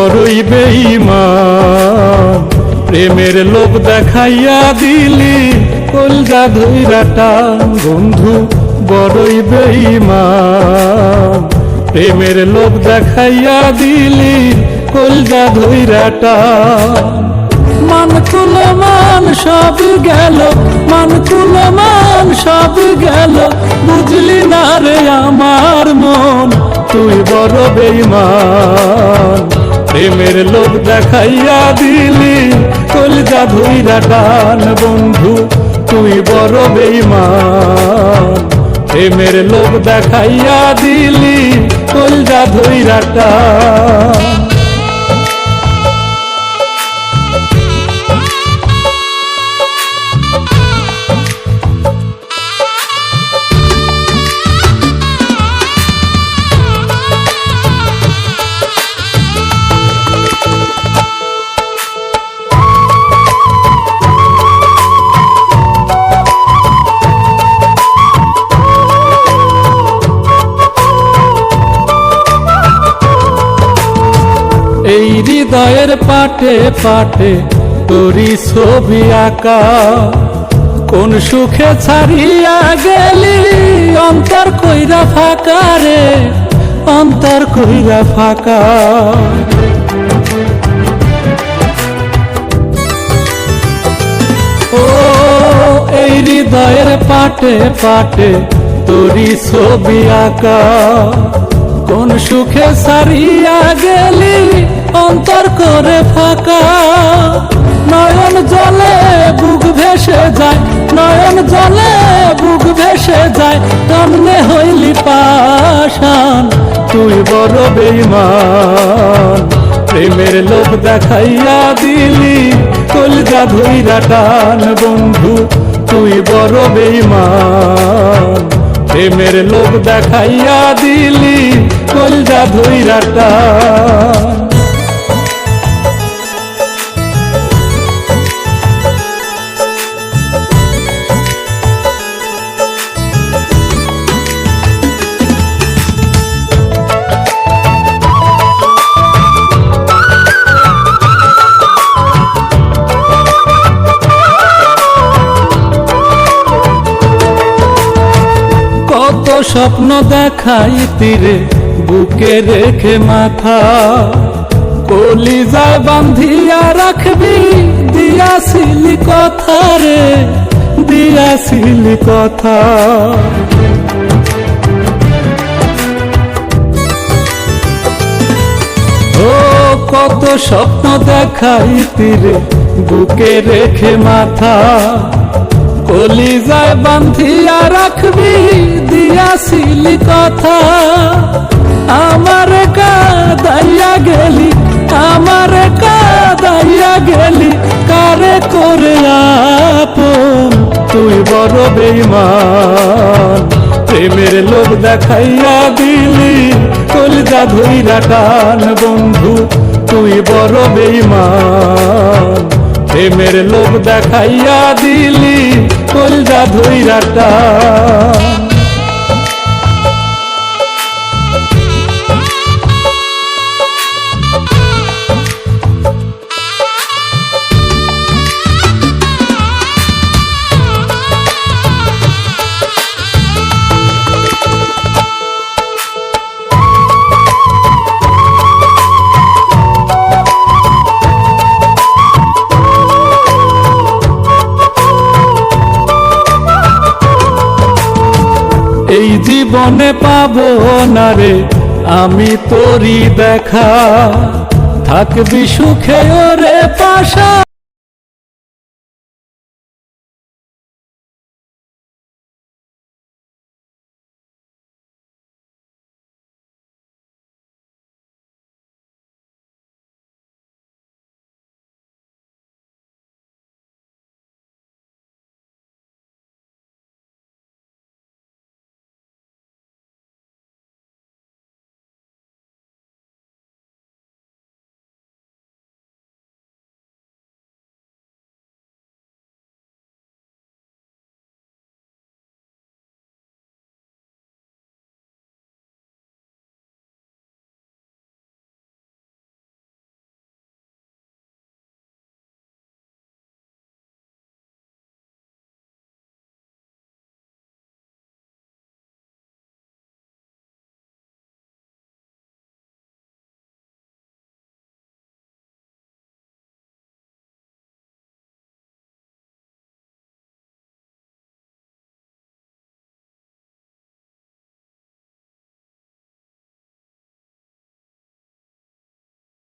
বড়ই বেঈমান। প্রেমের লোভ দেখাইয়া দিলি কলজা ধৈরাটা বন্ধু বড়ই বেঈমান। প্রেমের লোভ দেখাইয়া দিলি কলজা ধৈরাটা মান কুল মান সব গেল মান কুল মান সব গেল বুঝলি না রে আমার মন। তুই বড় বেইমান প্রেমের লোক দেখাইয়া দিলি, কলজা ধুইরা টান বন্ধু, তুই বড় বেইমান প্রেমের লোক দেখাইয়া দিলি, কলজা ধুইরা টান। হৃদয়ের পাটে পাটে তোরি ছবি আঁকা। কোন সুখে ছাড়িয়া গেলি? অন্তর কইরা ফাঁকা রে, অন্তর কইরা ফাঁকা। ও, এই হৃদয়ের পাটে পাটে তোরি ছবি আঁকা। কোন সুখে সারিয়া গেলি? করে ফাঁকা। নয়ন জলে বুক ভেসে যায়, নয়ন জলে বুক ভেসে যায় তমনে হইলি পাশান তুই বড় বেইমান প্রেমের লোক দেখাইয়া দিলি, কলজা ধইরা টান বন্ধু, তুই বড় বেইমান প্রেমের লোক দেখাইয়া দিলি, কলজা ধইরা টান। স্বপ্ন দেখাই তীরে, বুকে রেখে মাথা। কলিজায় বান্ধিয়া রাখবি দিয়াছিলি কথা রে দিয়াছিলি কথা। ও, কত স্বপ্ন দেখাই তীরে, বুকে রেখে মাথা। কলিজায় বান্ধিয়া রাখবি দিয়াছিলি কথা। আমার কাদাইয়া গেলি, আমার কাদাইয়া গেলি, কারে করে আপন? তুই বড় বেইমান প্রেমের লোক দেখাইয়া দিলি, কলিজা ধইরা টান বন্ধু, তুই বড় বেইমান প্রেমের লোক দেখাইয়া দিলি কলজা ধইরা জীবনে পাবো না রে আমি তোরি দেখা। থাকবি সুখে ওরে পাশা।